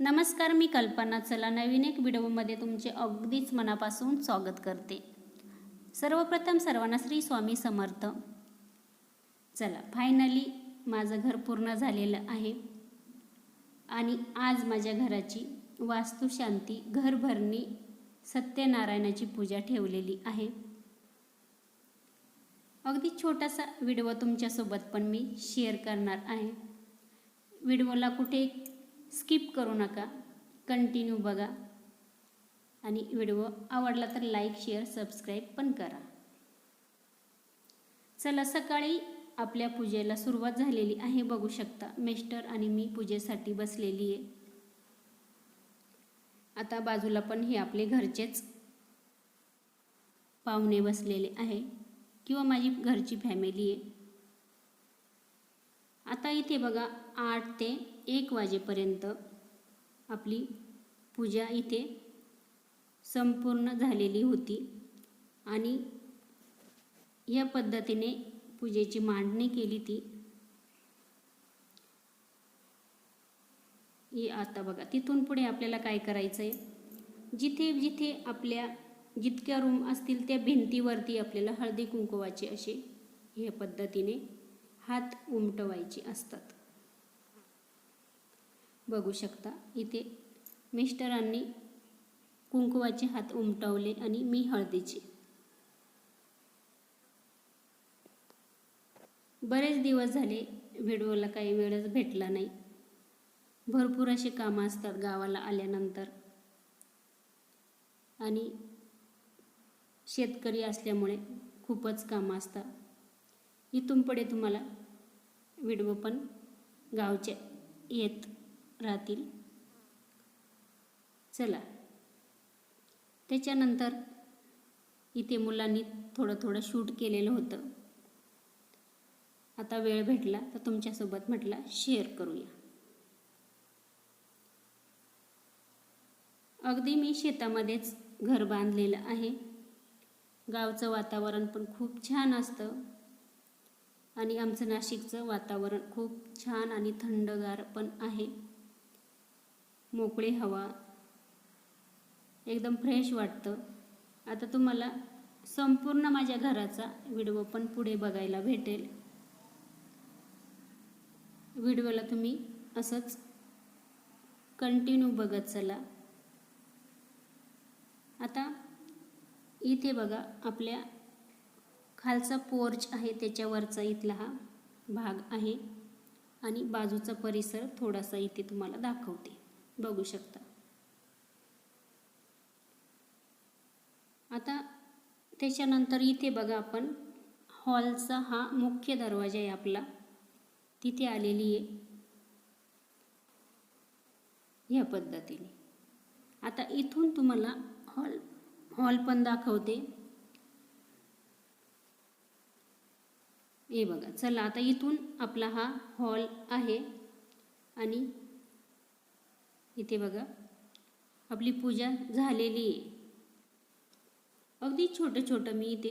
नमस्कार मी कल्पना. चला नवीन एक व्हिडिओमध्ये तुमचे अगदीच मनापासून स्वागत करते. सर्वप्रथम सर्वांना श्री स्वामी समर्थ. चला फायनली माझं घर पूर्ण झालेलं आहे. आणि आज माझ्या घराची वास्तुशांती घरभरणी सत्यनारायणाची पूजा ठेवलेली आहे. अगदी छोटासा व्हिडिओ तुमच्यासोबत पण मी शेअर करणार आहे. व्हिडिओला कुठे स्किप करू नका. कंटिन्यू बघा. आणि व्हिडिओ आवडला तर लाईक शेअर सबस्क्राईब पण करा. चला सकाळी आपल्या पूजेला सुरुवात झालेली आहे. बघू शकता मेस्टर आणि मी पूजेसाठी बसलेली आहे. आता बाजूला पण हे आपले घरचेच पाहुणे बसलेले आहे किंवा माझी घरची फॅमिली आहे. आता इथे बघा आठ ते एक वाजेपर्यंत आपली पूजा इथे संपूर्ण झालेली होती आणि या पद्धतीने पूजेची मांडणी केली ती. हे आता बघा तिथून पुढे आपल्याला काय करायचं आहे जिथे जिथे आपल्या जितक्या रूम असतील त्या भिंतीवरती आपल्याला हळदी कुंकवाचे असे ह्या पद्धतीने हात उमटवायचे असतात. बघू शकता. इथे मिस्टरांनी कुंकवाचे हात उमटवले आणि मी हळदीचे. बरेच दिवस झाले व्हिडिओला काही वेळच भेटला नाही. भरपूर असे कामं असतात गावाला आल्यानंतर. आणि शेतकरी असल्यामुळे खूपच कामं असतात. इथून पुढे तुम्हाला व्हिडिओ पण गावचे येत राहतील. चला. त्याच्यानंतर इथे मुलांनी थोडं थोडं शूट केलेलं होतं. आता वेळ भेटला तर तुमच्यासोबत म्हटला शेअर करूया. अगदी मी शेतामध्येच घर बांधलेलं आहे. गावचं वातावरण पण खूप छान असतं. आणि आमचं नाशिकचं वातावरण खूप छान आणि थंडगार पण आहे. मोकळी हवा. एकदम फ्रेश वाटतं. आता तुम्हाला संपूर्ण माझ्या घराचा व्हिडिओ पण पुढे बघायला भेटेल. व्हिडिओला तुम्ही असंच कंटिन्यू बघत चला. आता इथे बघा आपल्या खालचा पोर्च आहे त्याच्यावरचा इथला हा भाग आहे. आणि बाजूचा परिसर थोडासा इथे तुम्हाला दाखवते. बघू शकता. आता त्याच्यानंतर इथे बघा आपण हॉलचा हा मुख्य दरवाजा आहे आपला. तिथे आलेली आहे. ह्या पद्धतीने. आता इथून तुम्हाला हॉल हॉल पण दाखवते. हे बघा चला आता इथून आपला हा हॉल आहे आणि इथे बघा. आपली पूजा झालेली आहे. अगदी छोटं छोटं मी इथे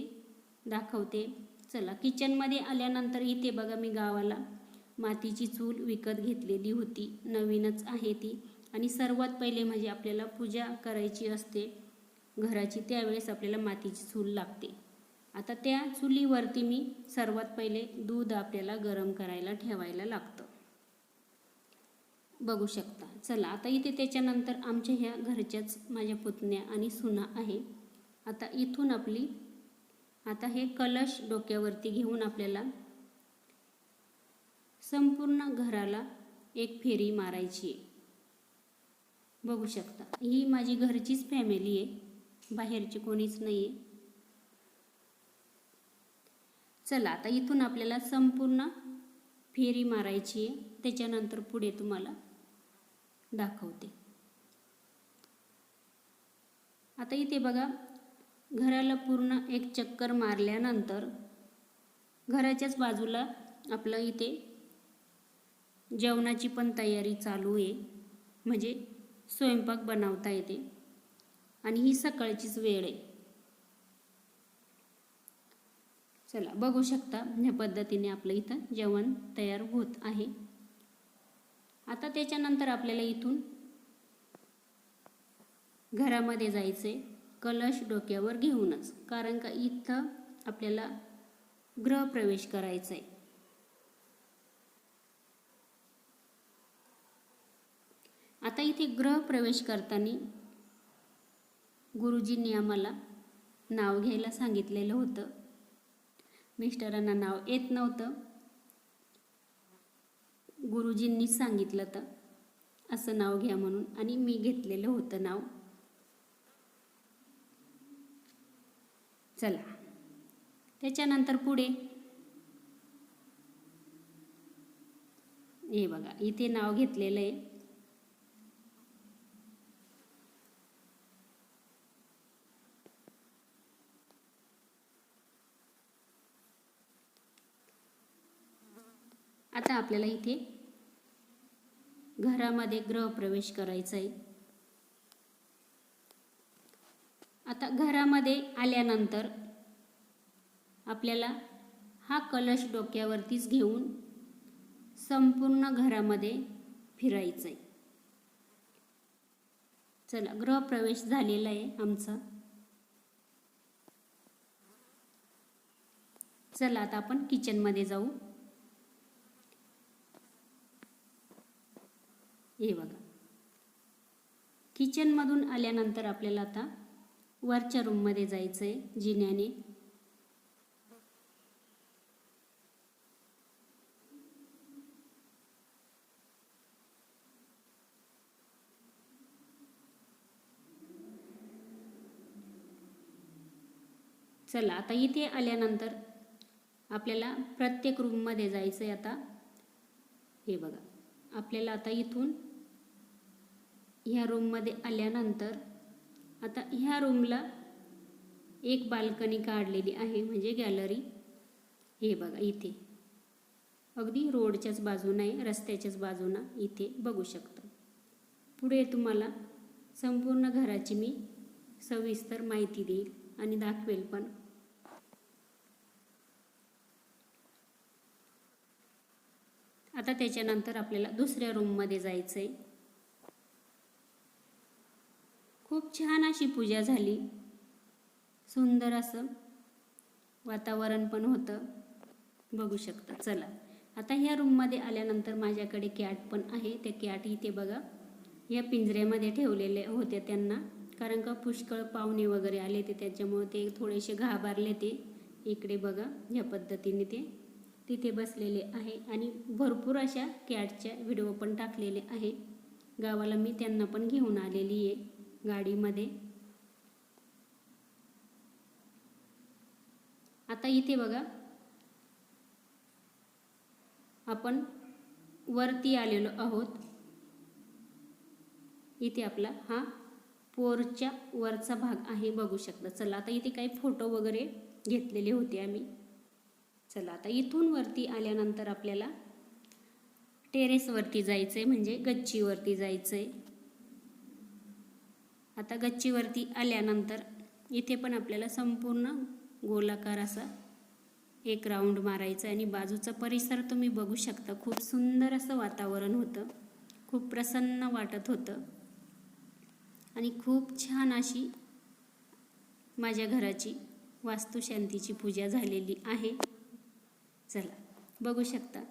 दाखवते. चला किचनमध्ये आल्यानंतर इथे बघा मी गावाला मातीची चूल विकत घेतलेली होती. नवीनच आहे ती. आणि सर्वात पहिले म्हणजे आपल्याला पूजा करायची असते. घराची त्यावेळेस आपल्याला मातीची चूल लागते. आता त्या चुलीवरती मी सर्वात पहिले दूध आपल्याला गरम करायला ठेवायला लागतं. बघू शकता. चला आता इथे त्याच्यानंतर आमच्या ह्या घरच्याच माझ्या पुतण्या आणि सुना आहे. आता इथून आपली आता हे कलश डोक्यावरती घेऊन आपल्याला संपूर्ण घराला एक फेरी मारायची आहे. बघू शकता. ही माझी घरचीच फॅमिली आहे. बाहेरची कोणीच नाही आहे चला आता इथून आपल्याला संपूर्ण फेरी मारायची आहे. त्याच्यानंतर पुढे तुम्हाला दाखवते. आता इथे बघा घराला पूर्ण एक चक्कर मारल्यानंतर घराच्याच बाजूला आपलं इथे जेवणाची पण तयारी चालू आहे. म्हणजे स्वयंपाक बनवता येते. आणि ही सकाळचीच वेळ आहे. चला बघू शकता ह्या पद्धतीने आपलं इथं जेवण तयार होत आहे. आता त्याच्यानंतर आपल्याला इथून घरामध्ये जायचे कलश डोक्यावर घेऊनच. कारण का इथं आपल्याला गृहप्रवेश करायचा आहे आता इथे गृहप्रवेश करताना गुरुजींनी आम्हाला नाव घ्यायला सांगितलेलं होतं. मिस्टरांना नाव येत नव्हतं. गुरुजींनीच सांगितलं तर असं नाव घ्या म्हणून. आणि मी घेतलेलं होतं नाव. चला. त्याच्यानंतर पुढे. हे बघा इथे नाव घेतलेलं आहे. आता आपल्याला इथे घरामध्ये गृहप्रवेश करायचा आहे. आता घरामध्ये आल्यानंतर आपल्याला हा कलश डोक्यावरतीच घेऊन संपूर्ण घरामध्ये फिरायचं आहे. चला गृहप्रवेश झालेला आहे आमचा. चला आता आपण किचनमध्ये जाऊ. हे बघा. किचनमधून आल्यानंतर आपल्याला आता वरच्या रूममध्ये जायचं आहे जिन्याने. चला आता इथे आल्यानंतर आपल्याला प्रत्येक रूममध्ये जायचं आहे आता. हे बघा. आपल्याला आता इथून ह्या रूममध्ये आल्यानंतर आता ह्या रूमला एक बाल्कनी काढलेली आहे म्हणजे गॅलरी हे बघा इथे. अगदी रोडच्याच बाजूनं आहे रस्त्याच्याच बाजूनं इथे बघू शकता. पुढे तुम्हाला संपूर्ण घराची मी सविस्तर माहिती देईल आणि दाखवेल पण. आता त्याच्यानंतर आपल्याला दुसऱ्या रूममध्ये जायचं आहे खूप छान अशी पूजा झाली. सुंदर असं वातावरण पण होतं. बघू शकता. चला. आता ह्या रूममध्ये आल्यानंतर माझ्याकडे कॅट पण आहे. त्या कॅट इथे बघा. या पिंजऱ्यामध्ये ठेवलेले होते त्यांना. कारण का पुष्कळ पाहुणे वगैरे आले ते त्याच्यामुळे ते थोडेसे घाबरले ते. इकडे बघा. ह्या पद्धतीने ते. तिथे बसलेले आहे आणि भरपूर अशा कॅटच्या व्हिडिओ पण टाकलेले आहे. गावाला मी त्यांना पण घेऊन आलेली आहे गाडीमध्ये. आता इथे बघा. आपण वरती आलेलो आहोत. इथे आपला हा पोरच्या वरचा भाग आहे बघू शकता. चला आता इथे काही फोटो वगैरे घेतलेले होते आम्ही. चला आता इथून वरती आल्यानंतर आपल्याला टेरेसवरती जायचं आहे म्हणजे गच्चीवरती जायचं आहे आता गच्चीवरती आल्यानंतर इथे पण आपल्याला संपूर्ण गोलाकार असा एक राऊंड मारायचा आणि बाजूचा परिसर तुम्ही बघू शकता. खूप सुंदर असं वातावरण होतं. खूप प्रसन्न वाटत होतं. आणि खूप छान अशी माझ्या घराची वास्तुशांतीची पूजा झालेली आहे. चला बघू शकता.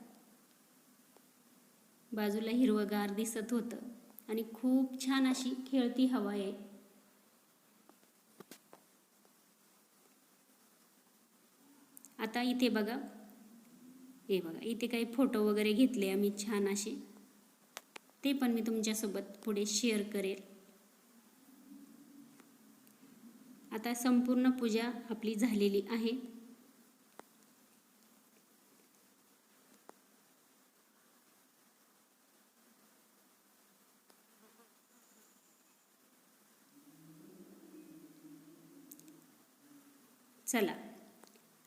बाजूला हिरवगार दिसत होतं आणि खूप छान अशी खेळती हवा आहे. आता इथे बघा. हे बघा इथे काही फोटो वगैरे घेतले आम्ही छान असे. ते पण मी तुमच्यासोबत पुढे शेअर करेल. आता संपूर्ण पूजा आपली झालेली आहे. चला.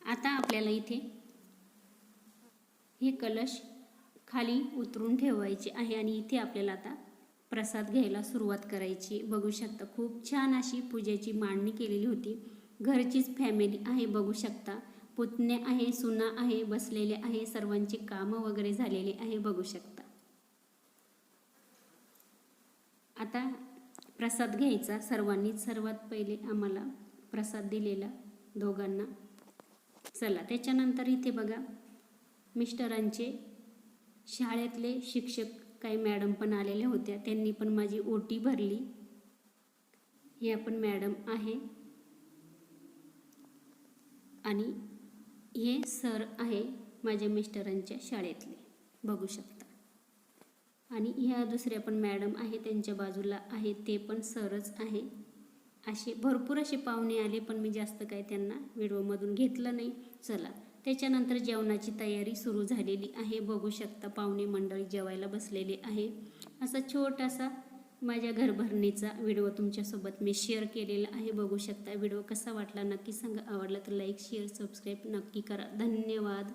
आता आपल्याला इथे हे कलश खाली उतरून ठेवायचे आहे आणि इथे आपल्याला आता प्रसाद घ्यायला सुरुवात करायची. बघू शकता खूप छान अशी पूजेची मांडणी केलेली होती. घरचीच फॅमिली आहे बघू शकता. पुतणे आहे सुना आहे बसलेले आहे सर्वांची कामं वगैरे झालेले आहे बघू शकता. आता प्रसाद घ्यायचा. सर्वांनीच सर्वात पहिले आम्हाला प्रसाद दिलेला. दोघांना. चला त्याच्यानंतर इथे बघा मिस्टरांचे शाळेतले शिक्षक काही मॅडम पण आलेल्या होत्या. त्यांनी पण माझी ओटी भरली. हे पण मॅडम आहे. आणि हे सर आहे माझ्या मिस्टरांच्या शाळेतले. बघू शकता. आणि ह्या दुसऱ्या पण मॅडम आहे त्यांच्या बाजूला आहे ते पण सरच आहे. असे भरपूर असे पाहुणे आले पण मी जास्त काय त्यांना व्हिडिओमधून घेतलं नाही. चला त्याच्यानंतर जेवणाची तयारी सुरू झालेली आहे. बघू शकता पाहुणे मंडळी जेवायला बसलेले आहे. असा छोटासा माझ्या घरभरणीचा व्हिडिओ तुमच्यासोबत मी शेअर केलेला आहे. बघू शकता व्हिडिओ कसा वाटला नक्की सांगा. आवडला तर लाईक शेअर सबस्क्राईब नक्की करा. धन्यवाद.